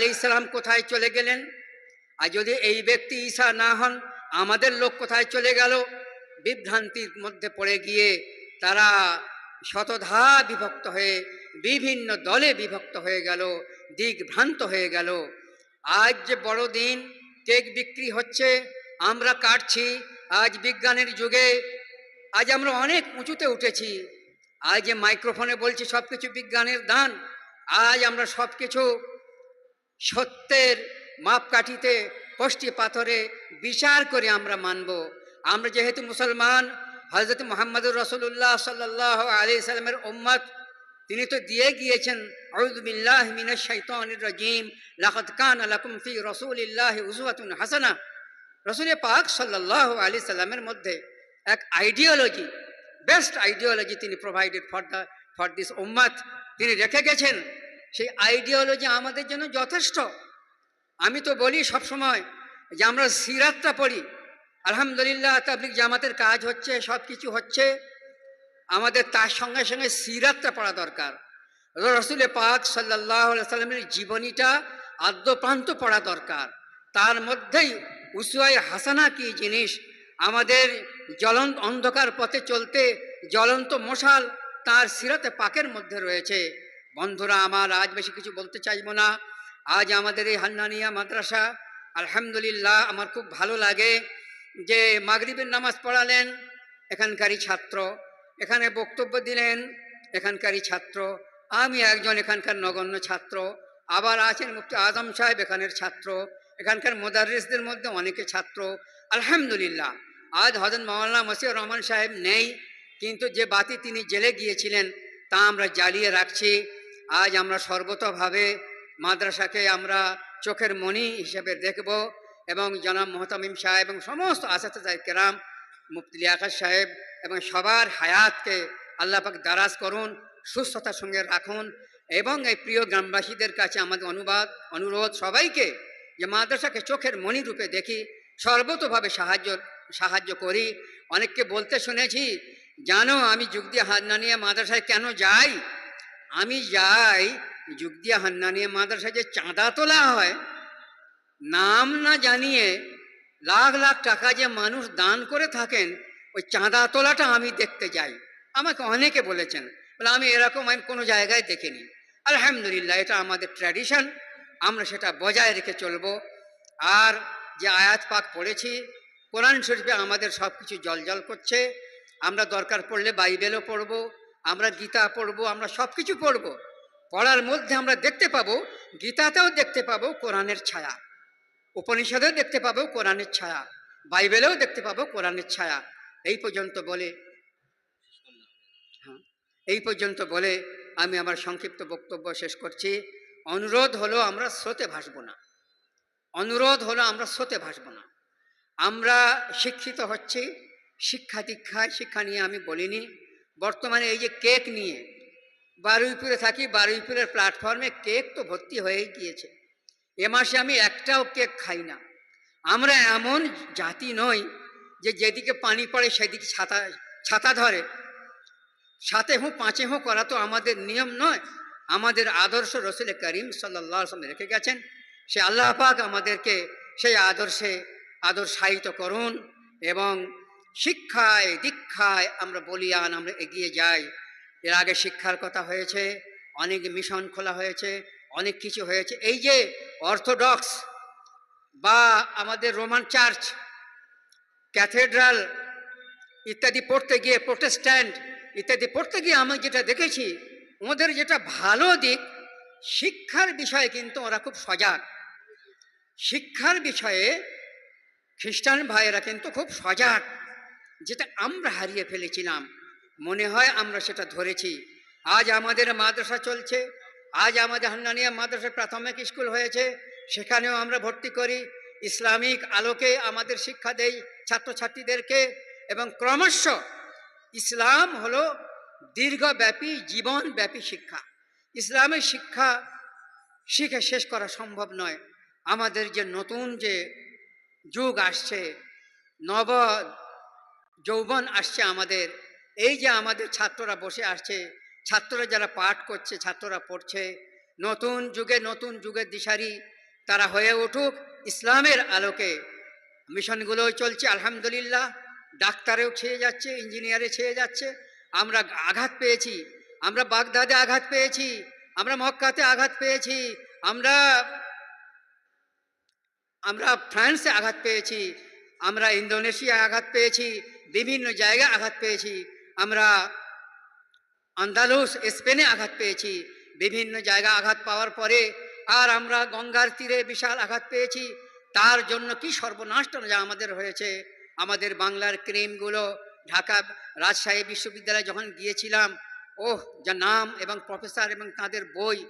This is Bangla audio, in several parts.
আলি ইসলাম কোথায় চলে গেলেন? আর যদি এই ব্যক্তি ঈশা না হন, আমাদের লোক কোথায় চলে গেল? বিভ্রান্তির মধ্যে পড়ে গিয়ে তারা শতধা বিভক্ত হয়ে, বিভিন্ন দলে বিভক্ত হয়ে গেল, দিগ্ভ্রান্ত হয়ে গেল। আজ যে বড় দিন, কেক বিক্রি হচ্ছে, আমরা কাটছি, আজ বিজ্ঞানের যুগে, আজ আমরা অনেক উঁচুতে উঠেছি। আজ যে মাইক্রোফোনে বলছি সব কিছু বিজ্ঞানের দান, আজ আমরা সব কিছু সত্যের মাপকাঠিতে কষ্টি পাথরে বিচার করে আমরা মানব। আমরা যেহেতু মুসলমান হজরত মোহাম্মদুর রসুল্লাহ সাল্লাহ আলি সাল্লামের উম্মত, তিনি তো দিয়ে গিয়েছেন আউযুবিল্লাহ মিনাশ শাইতানির রাজিম, লাকাদ কানা উসওয়াতুন হাসানা। রসুল পাক সাল্লাহ আলি সাল্লামের মধ্যে এক আইডিওলজি বেস্ট আইডিওলজি তিনি provided for the for this উম্মাত। তিনি রেখে গেছেন সেই আইডিওলজি আমাদের জন্য যথেষ্ট। আমি তো বলি সবসময় যে আমরা সিরাতটা পড়ি। আলহামদুলিল্লাহ তাবলিক জামাতের কাজ হচ্ছে সব কিছু হচ্ছে। আমাদের তার সঙ্গে সঙ্গে সিরাতটা পড়া দরকার। রসুল পাক সাল্লাহ সাল্লামের জীবনীটা আদ্যপ্রান্ত পড়া দরকার। তার মধ্যেই উসুয়াই হাসানা কি জিনিস? আমাদের জ্বলন্ত অন্ধকার পথে চলতে জ্বলন্ত মশাল তার সিরাতে পাকের মধ্যে রয়েছে। বন্ধুরা, আমার আজ বেশি কিছু বলতে চাইব না। আজ আমাদের এই হান্নানিয়া মাদ্রাসা, আলহামদুলিল্লাহ, আমার খুব ভালো লাগে যে মাগরিবের নামাজ পড়ালেন এখানকারই ছাত্র, এখানে বক্তব্য দিলেন এখানকারই ছাত্র, আমি একজন এখানকার নগণ্য ছাত্র, আবার আছেন মুফতি আজম সাহেব এখানের ছাত্র, এখানকার মোদারিসদের মধ্যে অনেকে ছাত্র, আলহামদুলিল্লাহ। আজ হজরত মৌলানা মসিউর রহমান সাহেব নেই, কিন্তু যে বাতি তিনি জেলে গিয়েছিলেন তা আমরা জ্বালিয়ে রাখছি। আজ আমরা সর্বতভাবে মাদ্রাসাকে আমরা চোখের মণি হিসেবে দেখব এবং জনাব মোহতামিম সাহেব এবং সমস্ত আসাদ কেরাম, মুফতি আকাশ সাহেব এবং সবার হায়াতকে আল্লাহ পাক দারাজ করুন, সুস্থতার সঙ্গে রাখুন এবং এই প্রিয় গ্রামবাসীদের কাছে আমাদের অনুবাদ, অনুরোধ সবাইকে যে মাদ্রাসাকে চোখের মণি রূপে দেখি, সর্বতভাবে সাহায্য সাহায্য করি। অনেককে বলতে শুনেছি, জানো, আমি যুগ দিয়ে হাত না নিয়ে মাদ্রাসায় কেন যাই? আমি যাই, যুগ যুগদিয়া হান্নানিয়া মাদ্রাসায় যে চাঁদা তোলা হয়, নাম না জানিয়ে লাখ লাখ টাকা যে মানুষ দান করে থাকেন, ওই চাঁদা তোলাটা আমি দেখতে যাই। আমাকে অনেকে বলেছেন, বলে আমি এরকম আমি কোনো জায়গায় দেখিনি। আলহামদুলিল্লাহ, এটা আমাদের ট্র্যাডিশন, আমরা সেটা বজায় রেখে চলব। আর যে আয়াত পাক পড়েছি, কোরআন শরীফে আমাদের সব কিছু জল করছে। আমরা দরকার পড়লে বাইবেলও পড়ব। আমরা গীতা পড়ব, আমরা সব কিছু পড়ব। পড়ার মধ্যে আমরা দেখতে পাবো, গীতাতেও দেখতে পাবো কোরআনের ছায়া। উপনিষদেও দেখতে পাবো কোরআনের ছায়া। বাইবেলেও দেখতে পাবো কোরআনের ছায়া। এই পর্যন্ত বলে হ্যাঁ এই পর্যন্ত বলে আমি আমার সংক্ষিপ্ত বক্তব্য শেষ করছি। অনুরোধ হলো আমরা স্রোতে ভাসব না। অনুরোধ হলো আমরা স্রোতে ভাসব না। আমরা শিক্ষিত হচ্ছি, শিক্ষা দীক্ষায় শিক্ষা নিয়ে আমি বলিনি। বর্তমানে এই যে কেক নিয়ে, বারুইপুরে থাকি, বারুইপুরের প্ল্যাটফর্মে কেক তো ভর্তি হয়েই গিয়েছে। এ মাসে আমি একটাও কেক খাই না। আমরা এমন জাতি নই যে যেদিকে পানি পড়ে সেদিকে ছাতা ছাতা ধরে। সাথে হোঁ, পাঁচে হোঁ করা তো আমাদের নিয়ম নয়। আমাদের আদর্শ রসুল করিম সাল্লাহ রেখে গেছেন। সে আল্লাহ পাক আমাদেরকে সেই আদর্শে, আদর্শায়িত করুন এবং শিক্ষায়, দীক্ষায় আমরা বলিয়ান আমরা এগিয়ে যাই। এর আগে শিক্ষার কথা হয়েছে, অনেক মিশন খোলা হয়েছে, অনেক কিছু হয়েছে। এই যে অর্থোডক্স বা আমাদের রোমান চার্চ, ক্যাথেড্রাল ইত্যাদি পড়তে গিয়ে, প্রোটেস্ট্যান্ট ইত্যাদি পড়তে গিয়ে আমি যেটা দেখেছি, ওদের যেটা ভালো দিক, শিক্ষার বিষয়ে কিন্তু ওরা খুব সজাগ। শিক্ষার বিষয়ে খ্রিস্টান ভাইয়েরা কিন্তু খুব সজাগ। যেটা আমরা হারিয়ে ফেলেছিলাম, মনে হয় আমরা সেটা ধরেছি। আজ আমাদের মাদ্রাসা চলছে, আজ আমাদের হান্নানিয়া মাদ্রাসা প্রাথমিক স্কুল হয়েছে, সেখানেও আমরা ভর্তি করি। ইসলামিক আলোকে আমাদের শিক্ষা দেই ছাত্রছাত্রীদেরকে এবং ক্রমশ ইসলাম হলো দীর্ঘব্যাপী, জীবনব্যাপী শিক্ষা। ইসলামের শিক্ষা শিখে শেষ করা সম্ভব নয়। আমাদের যে নতুন যে যুগ আসছে, নব যৌবন আসছে আমাদের। এই যে আমাদের ছাত্ররা বসে আসছে, ছাত্ররা যারা পাঠ করছে, ছাত্ররা পড়ছে, নতুন যুগে নতুন যুগের দিশারি, তারা হয়ে উঠুক ইসলামের আলোকে। মিশনগুলো চলছে, আলহামদুলিল্লাহ। ডাক্তারেও ছেয়ে যাচ্ছে, ইঞ্জিনিয়ারে ছেয়ে যাচ্ছে। আমরা আঘাত পেয়েছি, আমরা বাগদাদে আঘাত পেয়েছি, আমরা মক্কাতে আঘাত পেয়েছি, আমরা আমরা ফ্রান্সে আঘাত পেয়েছি, আমরা ইন্দোনেশিয়ায় আঘাত পেয়েছি বিভিন্ন জায়গায় আঘাত পেয়েছি। আমরা আন্দালুস, স্পেনে আঘাত পেয়েছি। বিভিন্ন জায়গা আঘাত পাওয়ার পরে আর আমরা গঙ্গার তীরে বিশাল আঘাত পেয়েছি। তার জন্য কি সর্বনাশটা যা আমাদের হয়েছে। আমাদের বাংলার ক্রিমগুলো ঢাকা রাজশাহী বিশ্ববিদ্যালয়ে যখন গিয়েছিলাম, ওহ, যা নাম এবং প্রফেসর এবং তাদের বই,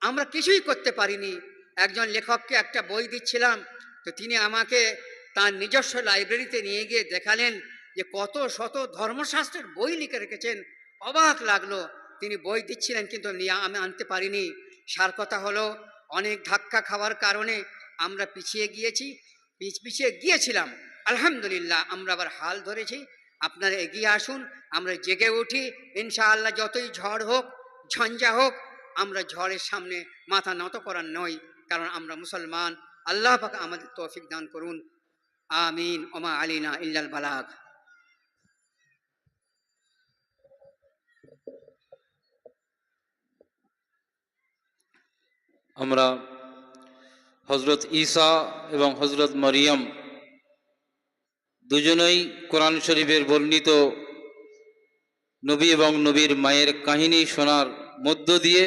আমরা কিছুই করতে পারিনি। একজন লেখককে একটা বই দিচ্ছিলাম, তো তিনি আমাকে তার নিজস্ব লাইব্রেরিতে নিয়ে গিয়ে দেখালেন যে কত শত ধর্মশাস্ত্রের বই লিখে রেখেছেন, অবাক লাগল। তিনি বই দিচ্ছিলেন কিন্তু আমি আনতে পারিনি। সার কথা হলো, অনেক ধাক্কা খাওয়ার কারণে আমরা পিছিয়ে গিয়েছি, পিছ, পিছিয়ে গিয়েছিলাম। আলহামদুলিল্লাহ, আমরা আবার হাল ধরেছি। আপনারা এগিয়ে আসুন, আমরা জেগে উঠি। ইনশাআল্লাহ যতই ঝড় হোক, ঝঞ্ঝা হোক, আমরা ঝড়ের সামনে মাথা নত করার নই, কারণ আমরা মুসলমান। আল্লাহ পাক আমাদের তৌফিক দান করুন। আমিন। ওমা আলিনা ইল্লাল বালাগ। আমরা হজরত ঈসা এবং হজরত মরিয়ম দুজনেই কোরআন শরীফের বর্ণিত নবী এবং নবীর মায়ের কাহিনী শোনার মধ্য দিয়ে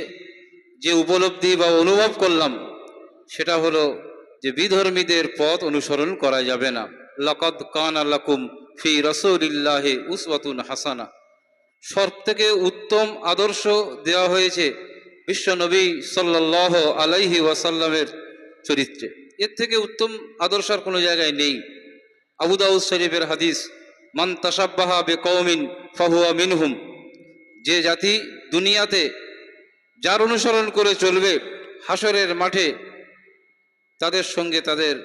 যে উপলব্ধি বা অনুভব করলাম, সেটা হলো যে বিধর্মীদের পথ অনুসরণ করা যাবে না। লকদ কান আল্লাকুম ফি রসুলিল্লাহে উসওয়াতুন হাসানা। সব থেকে উত্তম আদর্শ দেওয়া হয়েছে বিশ্ব নবী সাল্লাহ আলাইহি ওয়াসাল্লামের চরিত্রে। এর থেকে উত্তম আদর্শ আর কোনো জায়গায় নেই। আবু দাউদ শরীফের হাদিস, মান তাসাব্বাহা বে কৌমিন ফাহুয়া মিনহুম যে জাতি দুনিয়াতে যার অনুসরণ করে চলবে হাসরের মাঠে, তাদের সঙ্গে তাদের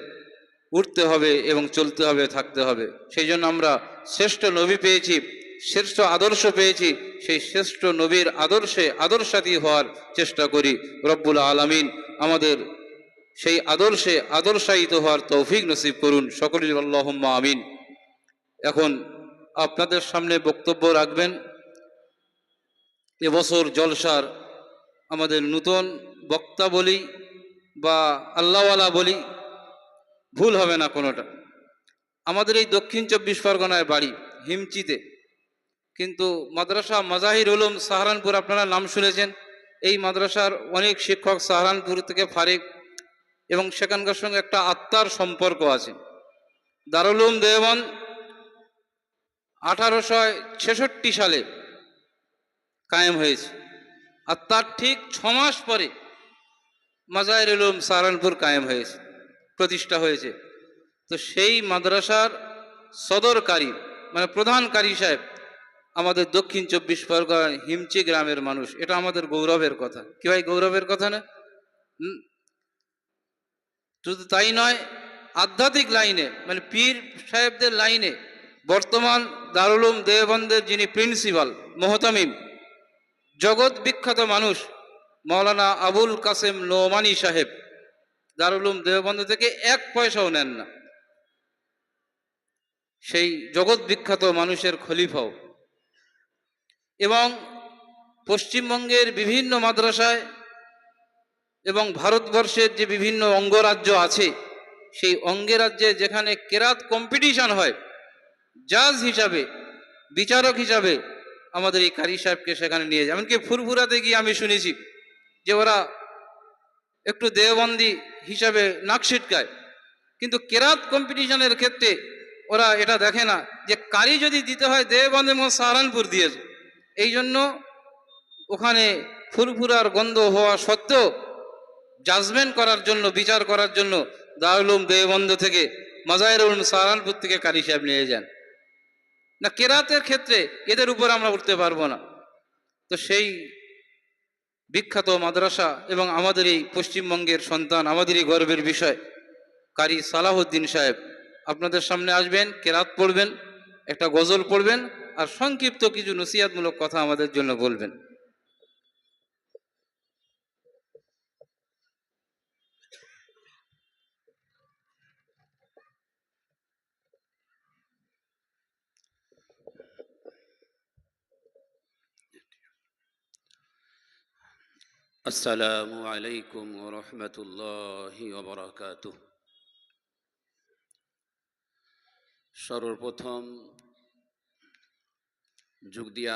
উঠতে হবে এবং চলতে হবে, থাকতে হবে। সেই জন্য আমরা শ্রেষ্ঠ নবী পেয়েছি। শ্রেষ্ঠ আদর্শ পেয়েছি, সেই শ্রেষ্ঠ নবীর আদর্শে আদর্শাতী হওয়ার চেষ্টা করি। রব্বুল আলামিন আমাদের সেই আদর্শে আদর্শায়িত হওয়ার তৌফিক নসিব করুন। সকলের আল্লাহম্মা আমিন। এখন আপনাদের সামনে বক্তব্য রাখবেন। এবছর জলসার আমাদের নূতন বক্তা বলি বা আল্লাহওয়ালা বলি ভুল হবে না কোনোটা। আমাদের এই দক্ষিণ চব্বিশ পরগনায় বাড়ি, হিমচিতে। কিন্তু মাদ্রাসা মাজাহির উলুম সাহারানপুর, আপনারা নাম শুনেছেন। এই মাদ্রাসার অনেক শিক্ষক সাহারানপুর থেকে ফারিক এবং সেখানকার সঙ্গে একটা আত্মার সম্পর্ক আছে। দারুলুম দেওয়ান আঠারোশো ছেষট্টি সালে কায়েম হয়েছে। আর তার ঠিক ছ মাস পরে মাজাহির উলুম সাহারানপুর কায়েম হয়েছে, প্রতিষ্ঠা হয়েছে। তো সেই মাদ্রাসার সদরকারী মানে প্রধান কারি সাহেব আমাদের দক্ষিণ চব্বিশ পরগনার হিমচি গ্রামের মানুষ। এটা আমাদের গৌরবের কথা। কি ভাই, গৌরবের কথা না? শুধু তাই নয়, আধ্যাত্মিক লাইনে মানে পীর সাহেবদের লাইনে, বর্তমান দারুলুম দেওবন্দের যিনি প্রিন্সিপাল, মোহতামিম, জগৎ বিখ্যাত মানুষ, মৌলানা আবুল কাসেম নোমানি সাহেব, দারুলুম দেওবন্দ থেকে এক পয়সাও নেন না। সেই জগৎ বিখ্যাত মানুষের খলিফাও। এবং পশ্চিমবঙ্গের বিভিন্ন মাদ্রাসায় এবং ভারতবর্ষের যে বিভিন্ন অঙ্গরাজ্য আছে, সেই অঙ্গরাজ্যে যেখানে কেরাত কম্পিটিশন হয় জাজ হিসাবে, বিচারক হিসাবে আমাদের এই কারি সাহেবকে সেখানে নিয়ে যায়। এমনকি ফুরফুরাতে গিয়ে আমি শুনেছি যে ওরা একটু দেওবন্দি হিসাবে নাক ছিটকায়। কিন্তু কেরাত কম্পিটিশনের ক্ষেত্রে ওরা এটা দেখে না যে কারি যদি দিতে হয় দেওবন্দি এবং সাহারানপুর দিয়েছে এই জন্য ওখানে ফুরফুরার গন্ধ হওয়া সত্ত্বেও জাজমেন্ট করার জন্য, বিচার করার জন্য দারুলুম দেওবন্দ থেকে মাজাহির উলুম সাহারানপুর থেকে কারি সাহেব নিয়ে যান। না, কেরাতের ক্ষেত্রে এদের উপর আমরা উঠতে পারব না। তো সেই বিখ্যাত মাদ্রাসা এবং আমাদের এই পশ্চিমবঙ্গের সন্তান, আমাদেরই গর্বের বিষয়, কারি সালাহুদ্দিন সাহেব। আপনাদের সামনে আসবেন, কেরাত পড়বেন, একটা গজল পড়বেন আর সংক্ষিপ্ত কিছু নসিহাতমূলক কথা আমাদের জন্য বলবেন। السلام عليكم ورحمة الله وبركاته সর্বপ্রথম যুগ দিয়া